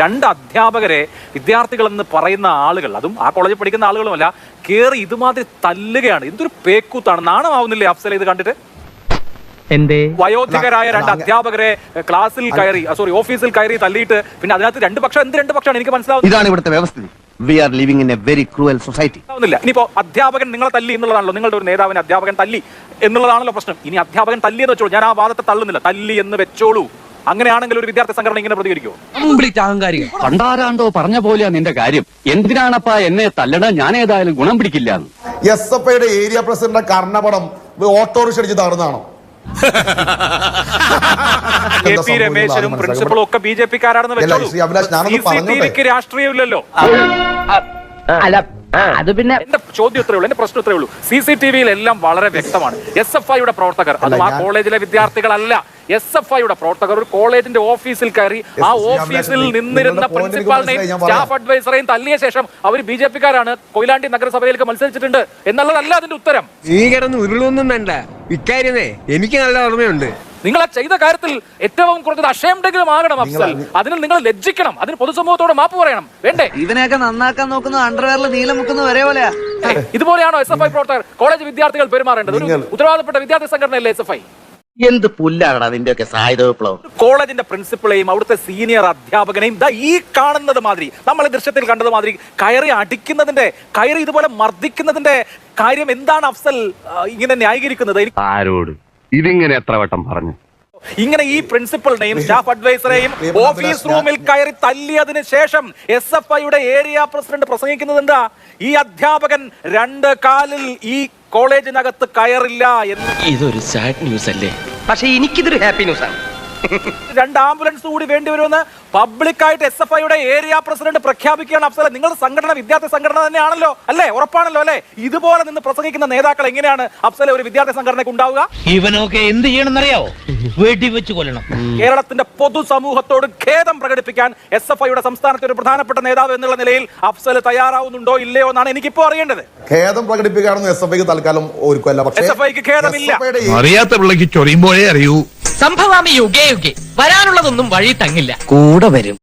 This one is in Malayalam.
രണ്ട് അധ്യാപകരെ വിദ്യാർത്ഥികളെന്ന് പറയുന്ന ആളുകൾ അതും ആ കോളേജിൽ പഠിക്കുന്ന ആളുകളുമല്ല കയറി ഇതുമാതിരി തല്ലുകയാണ്. എന്തൊരു പേക്കൂത്താണ്. നാണമാവുന്നില്ലേ അഫ്സൽ ഇത് കണ്ടിട്ട്? എന്തേ? വയോധികരായ രണ്ട് അധ്യാപകരെ ക്ലാസ്സിൽ കയറി സോറി ഓഫീസിൽ കയറി തല്ലിയിട്ട് പിന്നെ അതിനകത്ത് രണ്ട് പക്ഷം എന്ത് രണ്ട് പക്ഷമാണ് എനിക്ക് മനസ്സിലാവുന്നത് ഇതാണ് ഇവിടുത്തെ വ്യവസ്ഥിതി we are living in a very cruel society ഇനിയിപ്പോ അധ്യാപകൻ നിങ്ങളെ തല്ലി എന്നുള്ളതാണല്ലോ. നിങ്ങളുടെ ഒരു നേതാവിനെ അധ്യാപകൻ തല്ലി എന്നുള്ളതാണല്ലോ പ്രശ്നം. ഇനി അധ്യാപകൻ തല്ലി എന്ന് വെച്ചോളൂ. ഞാൻ ആ വാദത്തെ തള്ളുന്നില്ല. തല്ലി എന്ന് വെച്ചോളൂ. അങ്ങനെയാണെങ്കിൽ ഒരു വിദ്യാർത്ഥി സംഘടന ഇങ്ങനെ പ്രതികരിക്കുമോ കംപ്ലീറ്റ് അഹങ്കാരികൾ പണ്ടാരാണ്ടോ പറഞ്ഞ പോലെയാ നിന്റെ കാര്യം. എന്തിനാണപ്പാ എന്നെ തല്ലണ ഞാൻ ഏതായാലും ഗുണം പിടിക്കില്ല എസ് എഫ് ഐയുടെ ഏരിയ പ്രസിഡന്റ് കർണപടം ഓട്ടോറിക്ഷ അടിച്ച് തകർന്നാണോ കെ പി രമേശനും പ്രിൻസിപ്പളും ഒക്കെ ബി ജെ പിക്കാരാണെന്ന് വെച്ചോളൂ. രാഷ്ട്രീയമില്ലല്ലോ. അല്ല അത് പിന്നെ എന്റെ ചോദ്യം ഇത്രേ ഉള്ളൂ എന്റെ പ്രശ്നം ഇത്രേ ഉള്ളൂ. സി സി ടി വിയിൽ എല്ലാം വളരെ വ്യക്തമാണ്. എസ് എഫ് ഐയുടെ പ്രവർത്തകർ അതും ആ കോളേജിലെ വിദ്യാർത്ഥികളല്ല. എസ് എഫ് ഐയുടെ പ്രവർത്തകർ ഒരു കോളേജിന്റെ ഓഫീസിൽ കയറി ആ ഓഫീസിൽ നിന്നിരുന്ന പ്രിൻസിപ്പാളിനെയും. സ്റ്റാഫ് അഡ്വൈസറെയും തല്ലിയ ശേഷം അവർ ബി ജെ പിക്കാരാണ് കൊയിലാണ്ടി നഗരസഭയിലേക്ക് മത്സരിച്ചിട്ടുണ്ട് എന്നുള്ളതല്ല അതിന്റെ ഉത്തരം. നീ കിടന്ന് ഉരുളൊന്നും വേണ്ട. ഇക്കാര്യമേ എനിക്ക് നല്ല ഓർമ്മയുണ്ട്. നിങ്ങൾ ആ ചെയ്ത കാര്യത്തിൽ ഏറ്റവും കുറഞ്ഞത് അക്ഷയമെങ്കിലും ആകണം അഫ്സൽ. അതിന് നിങ്ങൾ ലജ്ജിക്കണം. അതിന് പൊതുസമൂഹത്തോട് മാപ്പ് പറയണം. വേണ്ടേ? ഇതിനെയൊക്കെ നന്നാക്കാൻ നോക്കുന്ന അണ്ടർവെയറിൽ നീലം മുക്കുന്ന വരെ പോലെയാ. ഇതുപോലെയാണോ എസ് എഫ് ഐ പ്രവർത്തകർ കോളേജ് വിദ്യാർത്ഥികൾ പെരുമാറേണ്ടത്? ഒരു ഉത്തരവാദപ്പെട്ട വിദ്യാർത്ഥി സംഘടനയല്ലേ എസ് എഫ് ഐ എന്ത് പുല്ലാണ് അതിന്റെയൊക്കെ സായുധ വിപ്ലവം? കോളേജിന്റെ പ്രിൻസിപ്പളെയും അവിടുത്തെ സീനിയർ അധ്യാപകനെയും ദാ ഈ കാണുന്നത് മാതിരി നമ്മൾ ദൃശ്യത്തിൽ കണ്ടത് മാതിരി കയറി അടിക്കുന്നതിന്റെ കയറി ഇതുപോലെ മർദ്ദിക്കുന്നതിന്റെ കാര്യം എന്താണ് അഫ്സൽ ഇങ്ങനെ ന്യായീകരിക്കുന്നത്? ആരോട്? ഇതിങ്ങനെ എത്ര വട്ടം പറഞ്ഞു? ഇങ്ങനെ ഈ പ്രിൻസിപ്പളിനെയും സ്റ്റാഫ് അഡ്വൈസറെയും ഓഫീസ് റൂമിൽ കയറി തല്ലിയതിനു ശേഷം എസ് എഫ് ഐയുടെ ഏരിയ പ്രസിഡന്റ് പ്രസംഗിക്കുന്നത് എന്താ ഈ അധ്യാപകൻ രണ്ട് കാലിൽ ഈ കോളേജിനകത്ത് കയറില്ല എന്ന് ഇതൊരു സാഡ് ന്യൂസ് അല്ലേ പക്ഷെ എനിക്കിതൊരു ഹാപ്പി ന്യൂസ് ആണ് രണ്ട് ആംബുലൻസ് കൂടി വേണ്ടി വരുമെന്ന് പബ്ലിക്കായിട്ട് എസ് എഫ് ഐയുടെ ഏരിയ പ്രസിഡന്റ് പ്രഖ്യാപിക്കുകയാണ് അഫ്സല. നിങ്ങളുടെ സംഘടന വിദ്യാർത്ഥി സംഘടന തന്നെയാണല്ലോ അല്ലേ? ഉറപ്പാണല്ലോ അല്ലേ? ഇതുപോലെ നിന്ന് പ്രസംഗിക്കുന്ന നേതാക്കൾ എങ്ങനെയാണ് അഫ്സല ഒരു വിദ്യാർത്ഥി സംഘടനയ്ക്ക് ഉണ്ടാവുക? ഇവനൊക്കെ എന്ത് ചെയ്യണമെന്നറിയാവോ? വെടി വെച്ച് കൊല്ലണം കേരളത്തിന്റെ പൊതുസമൂഹത്തോട് ഖേദം പ്രകടിപ്പിക്കാൻ എസ് എഫ് ഐയുടെ സംസ്ഥാനത്തെ ഒരു പ്രധാനപ്പെട്ട നേതാവ് എന്നുള്ള നിലയിൽ അഫ്സൽ തയ്യാറാവുന്നുണ്ടോ ഇല്ലയോ എന്നാണ് എനിക്കിപ്പോ അറിയേണ്ടത്. ഖേദം പ്രകടിപ്പിക്കാനൊന്നും എസ് എഫ് ഐക്ക് തൽക്കാലം ഒരുക്കല്ല പക്ഷേ എഫ് ഐക്ക് ഖേദമില്ല. SFI യുടെ അറിയാത്ത പിള്ളേക്ക് ചൊറിയുമ്പോഴേ അറിയൂ. സംഭവാമി യുഗേ യുഗേ. വരാനുള്ളതൊന്നും വഴി തങ്ങില്ല. കൂടെ വരും.